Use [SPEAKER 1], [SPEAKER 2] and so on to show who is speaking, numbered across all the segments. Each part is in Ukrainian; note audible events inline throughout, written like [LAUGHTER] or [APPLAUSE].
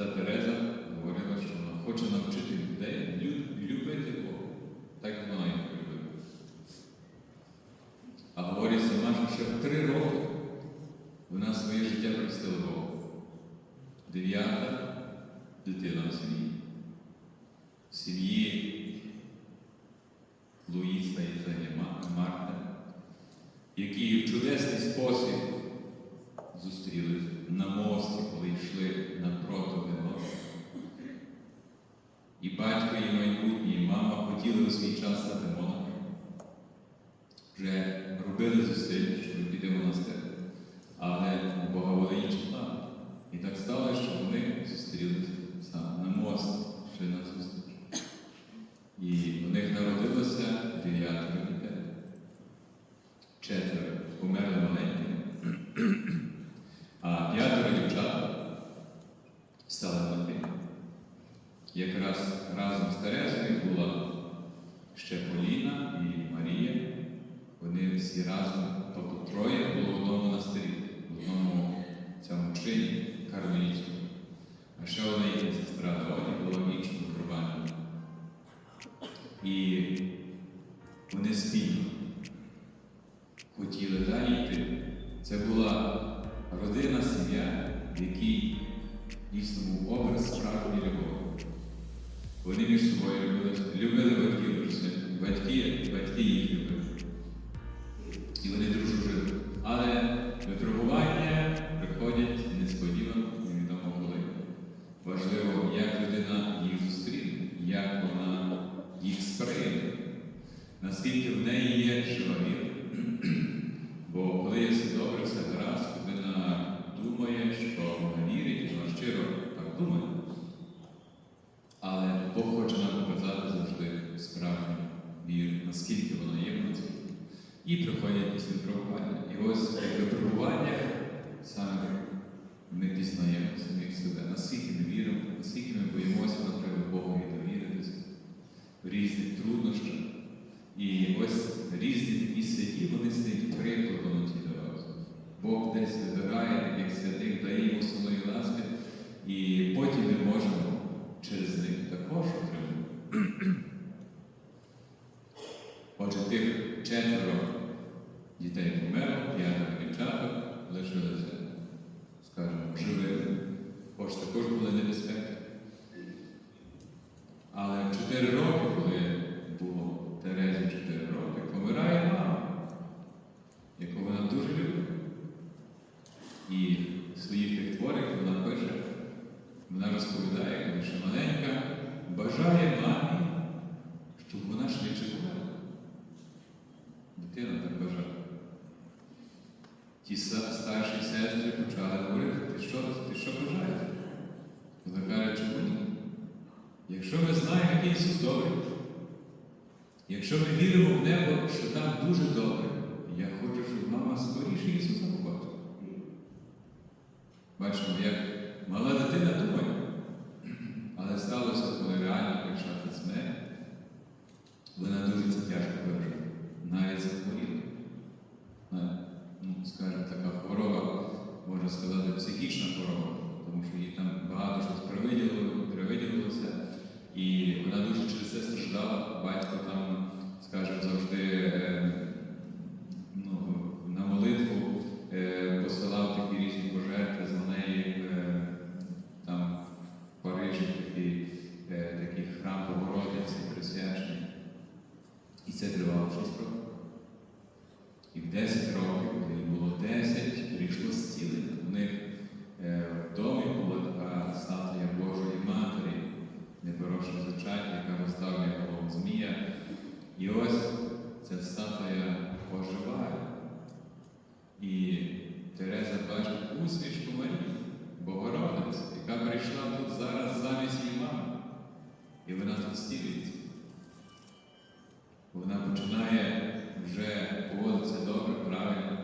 [SPEAKER 1] свята Тереза говорила, що вона хоче навчити людей любити Бога. Так вона їх любила. А говорить сама, що ще в три роки вона своє життя присвятила Богу. Дев'ята дитина в сім'ї. В сім'ї Луїса і Марта, які в чудесний спосіб зустрілись на мості, коли йшли напроти Винос. І батько, і майбутній, і мама хотіли у свій час стати монахами. Вже робили зусилля, щоб піти в монастир. Але у Бога були інші плани. І так сталося, що вони зустрілися саме на мості, ще на зустріч. І у них народилося дев'ятеро дітей. Четверо померли маленькими, а п'ятеро дівчат стали матими. Якраз разом з Терезою була ще Поліна і Марія. Вони всі разом, тобто троє наскільки в неї є жива віра. [CLEARS THROAT] Бо коли є все добре, все гаразд, людина думає, що вона вірить, вона щиро так думає. Але Бог хоче нам показати завжди справжню віру, наскільки вона є в нас. І приходять після випробування. І ось в випробуваннях саме ми пізнаємо самих себе, наскільки ми віримо, наскільки ми боїмося, наприклад, Богові довіритися в різних труднощах. І ось різні такі святі, вони стають прикладом на цій дорозі. Бог десь вибирає таких святих, дає їм основної ласки, і потім ми можемо через них також отримати. Отже, тих четверо дітей померло, п'ятеро дівчаток лишилися, скажімо, живими, хоч також були небезпеки. Але 4 роки, коли було Терезі 4 роки, помирає мама, яку вона дуже любить. І в своїх тих творах вона пише, вона розповідає, ще маленька, бажає мамі, щоб вона швидше померла. Дитина так бажає. Ті старші сестри почали говорити, ти що, ти що бажаєш? Вона каже, чому ні? Якщо ми знаємо, який Ісус добрий, якщо ми віримо в небо, що там дуже добре, я хочу, щоб мама скоріше Ісуса побачила. Бачимо, як мала дитина думає, але сталося, коли реально прийшла та смерть, вона дуже це тяжко пережила, навіть захворіла. На, Ну, скажімо, така хвороба, можна сказати, психічна хвороба, тому що їй там багато щось привиділо, привиділося, і вона дуже через це страждала. Батько там, скажімо, завжди е, ну, на молитву е, посилав такі різні пожертви за неї е, там в Парижі такий, е, такий храм Богородиці присвячений. І це тривало 6 років. І в 10 років, коли їй було 10, прийшло зцілення. У них е, в домі була така статуя Божої Матері, непорочне зачаття, яка розставлює голову Змія. І ось ця статуя оживає. І Тереза бачить усмішку Марії, Богородиці, яка прийшла тут зараз замість її мами. І вона тут стілюється. Вона починає вже поводитися добре, правильно,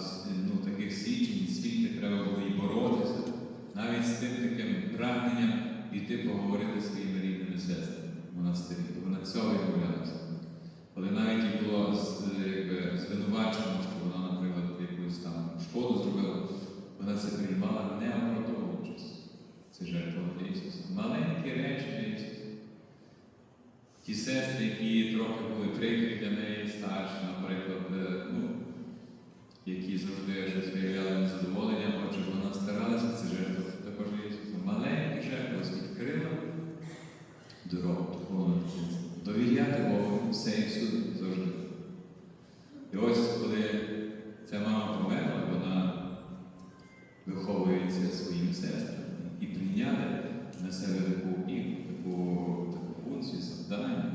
[SPEAKER 1] Е, ну, таких свідчень, скільки треба було і боротися, навіть з тим таким прагненням іти поговорити з своїми рідними сестрами в монастирі, бо вона цього відмовлялася. Але навіть і було е, якби, звинувачено, що вона, наприклад, якусь там шкоду зробила, вона це приймала не оправдовуючись. Це жертва Ісуса. Маленькі речі для Ісуса. Ті сестри, які трохи були прикрі для неї старші, наприклад, е, ну, які завжди щось виявляли незадоволення, отже, вона старалася це жертва також для Ісуса. Маленькі жертви ось відкрила дорогу духовного дитинства. Довіряти Богу все і всюди завжди. І ось коли ця мама померла, вона виховується своїми сестрами і прийняли на себе таку, і, таку, таку функцію, завдання.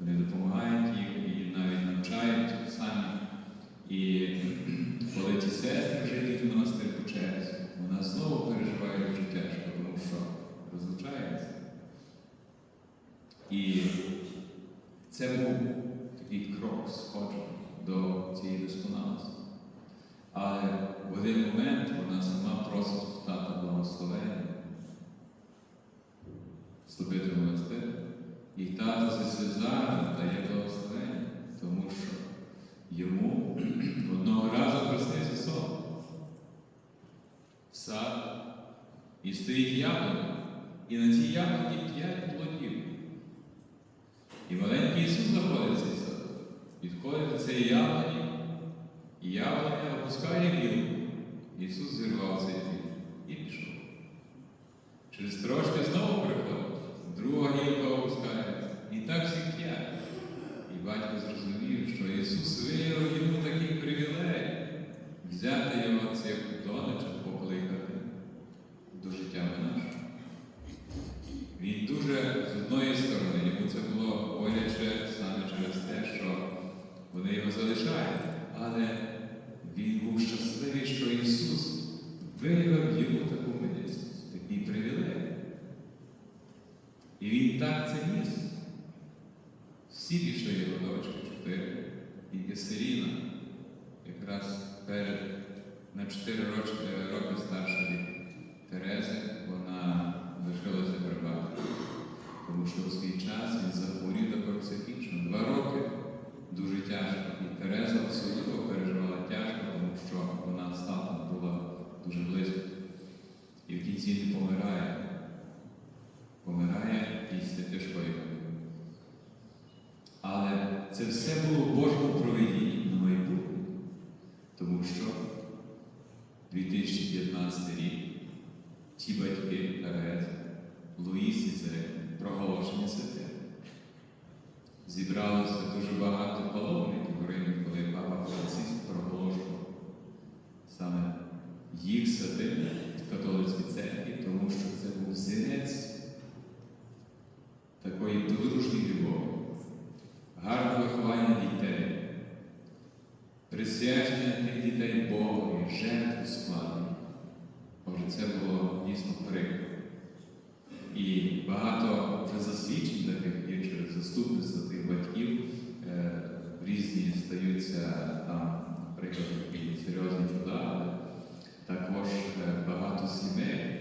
[SPEAKER 1] Вони допомагають їм і навіть навчають самі. І коли ті сестри вже йдуть в монастир по черзі, вона знову переживає дуже тяжко, тому що розлучається. І це був такий крок сходження до цієї досконалості. Але в один момент вона сама просить в тата благословення вступити в монастир. І тато зі сльозами дає благословення, тому що йому одного разу приснився сон. Сад, і стоїть яблуня, і на цій яблуні п'ять плодів. І маленький Ісус заходить в цей сад, підходить до цієї яблуні, і яблуня опускає гілку. Ісус зірвав цей плід і пішов. Через трошки знову приходить, друга гілка опускається. І так всі п'ять. І батько зрозумів, що Ісус виявив йому такий привілей взяти його цих донечок, покликати до життя нашого. Він дуже з одної сторони, вони його залишають. Але він був щасливий, що Ісус виявив йому таку милість, такий привілей. І він так це ніс. Всі пішли його дочки, чотири, тільки Сиріна, якраз перед на 4 роки, роки старша від Терези, вона лишилася при. Тому що у свій час він захворів також психічно. Два роки дуже тяжко. І Тереза особливо переживала тяжко, тому що вона з татом була дуже близько. І в кінці не помирає. Помирає після тяжкої. Але це все було в Божому проведінні на майбутнє. Тому що 2015 рік ті батьки Терези, Луїс і Зелень, проголошені святи. Зібралося дуже багато паломників Римі, коли Папа Франциск проголошував саме їх святими в католицькій церкві, тому що це був зінець такої подружньої любові, гарне виховання дітей, присвячення тих дітей Богу, жертву складу. Отже, це було дійсно прикро. І багато вже засвідчень таких заступництво тих батьків. Е, різні стаються там, наприклад, такі серйозні чуда, але також е, багато сімей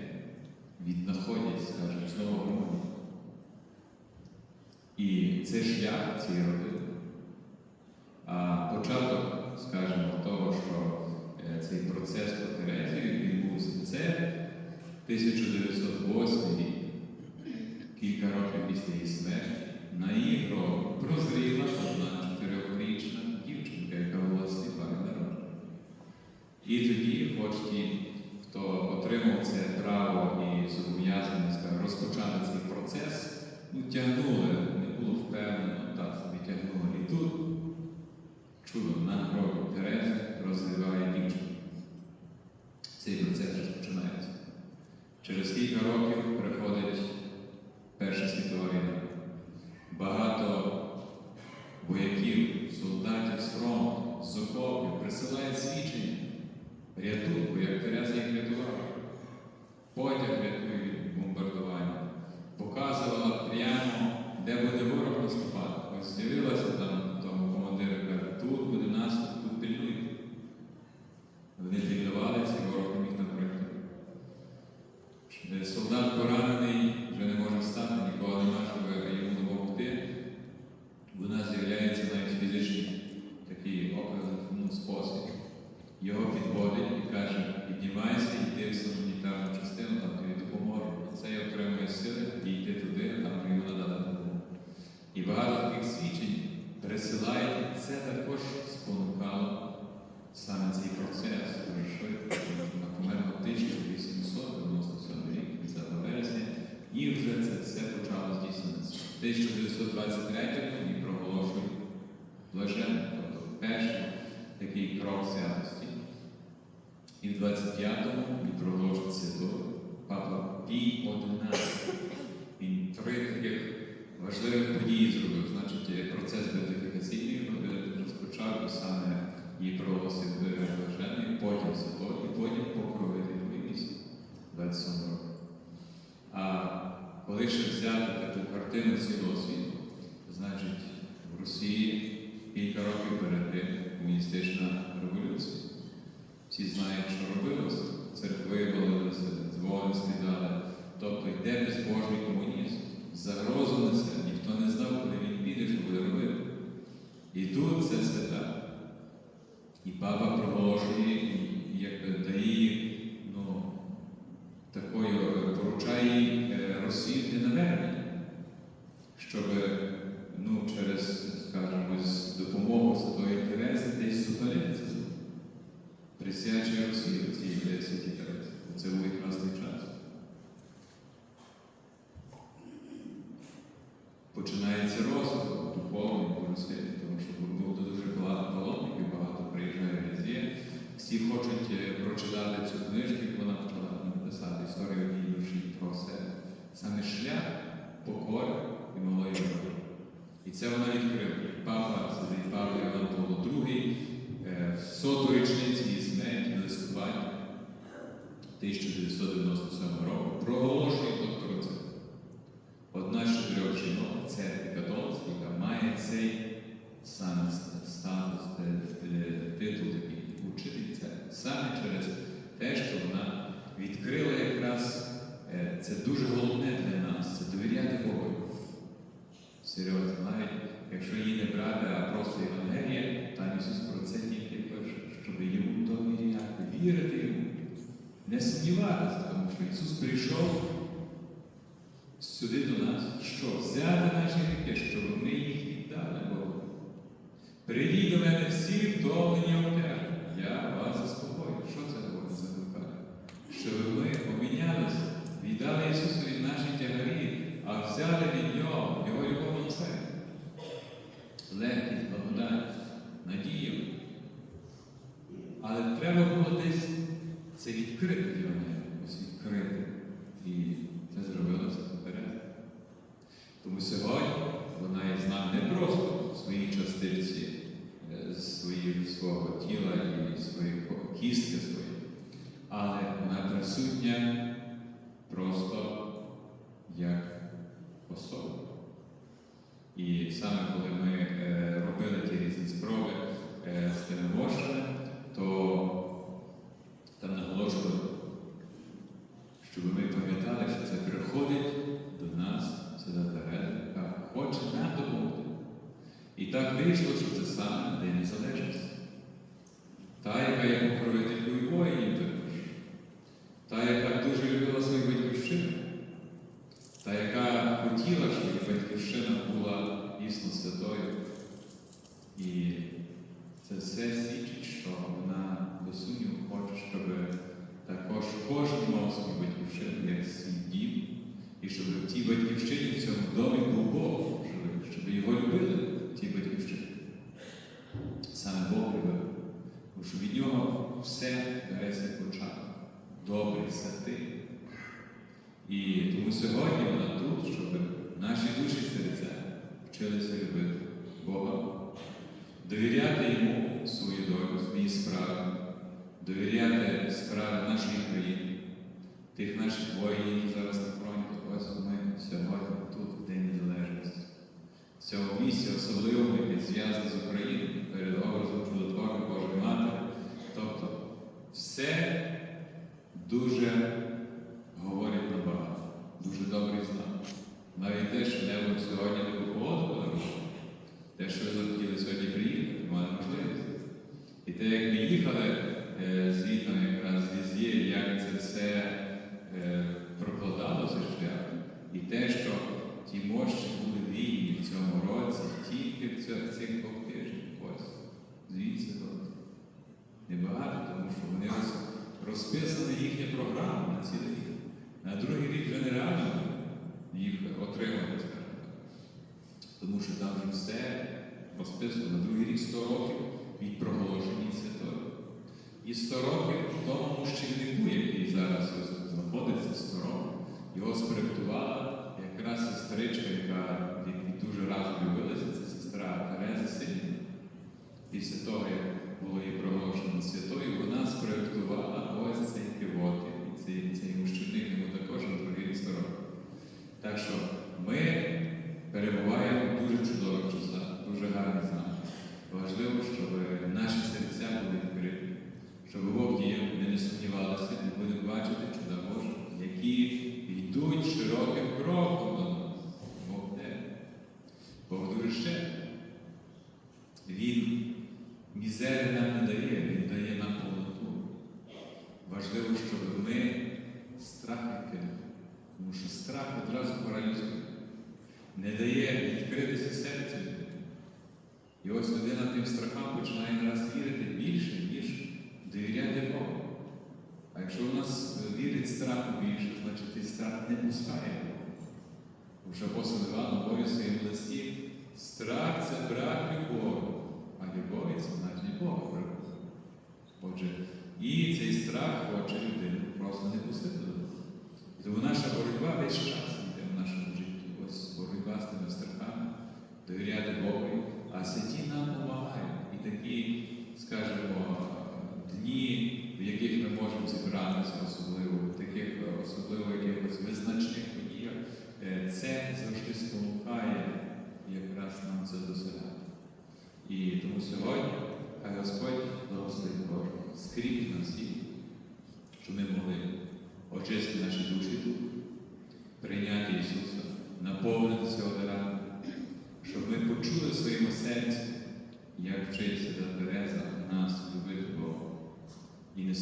[SPEAKER 1] віднаходять, скажімо, знову гармонію. І це шлях цієї родини. А початок, скажімо, того, що е, цей процес по Терезі відбувся, це 1908 тягнули, не було впевнено, так собі тягнули. І тут чудо на гробі Терези розвиває дівчинку. Цей процес розпочинається. Через кілька років приходить Перша світова війна. Багато вояків, солдатів з фронту, з окопів присилають свідчення, рятунку, як Тереза їх рятувала. Потяг рятує від бомбардування. Показувала прямо, де буде ворог наступати. Ось з'явилася там тому командиру каже, тут буде наступ, тут пильнуйте. Вони пільнували, цей ворог не міг наприклад. багато таких свідчень пересилають, і це також спонукало саме цей процес дуже швидко. На померло 1897 рік, 30 вересня, і вже це все почало здійснюватися. В 1923 і проголошують блаженне, тобто перший такий крок святості. І в 25-му він проголошує святого Папа Пій XI. Він три таких важливих події зробив. Значить, процес бетифікаційний розпочав і саме і проголосив блаженний, потім святого, і потім покровитель місць 27 року. А коли ще взяти таку картину цілого світу, значить в Росії кілька років перед тим комуністична революція. Всі знають, що робилося. Церкви валилися, дзвони скидали. Тобто йде безбожний комунізм. Загрозу несе, ніхто не знав, куди він піде, що буде робити. І тут це свята. І папа проголошує, і якби дає ну, такою е, поручає е, Росію для навернення, щоб ну, через, скажімо, з допомогою Святої Терези десь зупинити це зло. Присвячує Росію цій святій Терезі. Це був якраз той час. Починається розвиток духовний дуже сильний, тому що було дуже багато паломників, багато приїжджає везде. Всі хочуть е, прочитати цю книжку, вона почала написати історію однієї душі про себе. Саме шлях покори і малої любові. І це вона відкрила. Папа Святий Павло Іван Павло II соту річниці її смерті в 1997 року проголошує докторицю. Одна з чотирьох жінок в церкві католицькій, яка має цей саме статус, е, е, титул такий учительця, саме через те, що вона відкрила якраз е, це дуже головне для нас, це довіряти Богу. Серйозно, навіть якщо її не брати, а просто Євангелія, Ісус про це тільки пише, щоб йому довіряти, вірити йому, не сумніватися, тому що Ісус прийшов сюди до нас, що взяти наші гріхи, щоб ми їх віддали Богу. Прийдіть до мене всі втомлені обтяжені, я вас заспокою. Що це говорить закликає? Щоб ми помінялися, віддали Ісусові наші тягарі, а взяли від Нього Його любов на себе. Легкість, благодать, надію. Але треба було десь це відкрити для мене, ось відкрити. І це зробилося поперед. Тому сьогодні вона є з нами не просто в своїй частиці е, свої, свого тіла і своєї кістки свої, але вона присутня просто як особа. І саме коли ми е, робили ті різні спроби е, з тими вошами, то там наголошували, щоб ми пам'ятали, що це приходить до нас Свята Тереза, яка хоче нам допомогти. І так вийшло, що це саме День Незалежності. Та, яка є покровителькою воїнів також, та, яка дуже любила свою батьківщину, та, яка хотіла, щоб її батьківщина була дійсно святою. І це все свідчить, що вона до сумніву хоче, щоб також кожен мав свою батьківщину як свій дім, і щоб в тій батьківщині, в цьому домі був Бог живий, щоб його любили в тій батьківщині. Саме Бог любив. Тому що від нього все береться початок. Добрий, святий. І тому сьогодні вона тут, щоб наші душі серця вчилися любити Бога, довіряти йому свою долю, свої справи, довіряти справи нашої країни, тих наших воїнів, які зараз на фронті. Ось ми сьогодні тут, в День Незалежності. Цього місця особливого, яке зв'язане з Україною перед образом чудотворної Божої Матері. Тобто все дуже говорить набагато, дуже добрий знак. Навіть те, що небо сьогодні таку погоду те, що ви захотіли сьогодні приїхати, мали можливість. І те, як ми їхали е, звітом якраз з як це все е, прокладалося шлях, і те, що ті мощі були вільні в цьому році тільки в цих двох тижнях. Ось, звідси от. Небагато, тому що вони роз- розписана їхня програма на цілий рік. На другий рік вже нереально їх отримати, скажімо. Тому що там вже все розписано. На другий рік 100 років від проголошення святої. І 100 років тому мужчиннику, який зараз знаходиться 100 років, його спроектувала якраз сестричка, яка дуже разом любилася, це сестра Тереза Сильна. Після того, як було їй проголошено святою, вона спроектувала ось цей півотик, і цей, цей мужчинник йому також на другий рік 100 років. Так що ми перебуваємо в дуже чудових часах, дуже гарних знаках. Важливо, щоб наші серця були відкриті, щоб Бог діяв, ми не сумнівалися, ми будемо бачити чуда Божі, які йдуть широким кроком до нас. Бог де? Бог дуже щедрий. Він мізери нам не дає, Він дає нам повноту. Важливо, щоб ми страх відкинули. Тому що страх одразу паралізує, не дає відкритися серцю. І ось людина тим страхам починає нараз вірити більше, ніж довіряти Богу. А якщо у нас вірить страху більше, значить цей страх не пускає Бога. Що апостол Іван говорить в своєму листі, страх це брак любові, а любові це значить брак. Отже, і цей страх хоче людину просто не пустити Тому наша боротьба весь час йде в нашому житті. Ось боротьба з тими страхами, довіряти Богу, а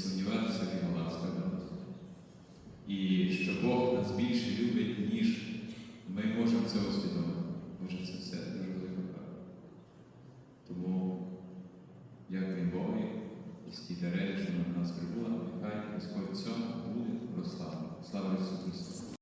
[SPEAKER 1] сумніватися в його ласках. І що Бог нас більше любить, ніж ми можемо це усвідомити. Може, це все дуже велика правда. Тому, дякую Богу, і стійте речі, що на нас прибула, нехай Господь цьому буде прославлений. Слава Ісусу Христу!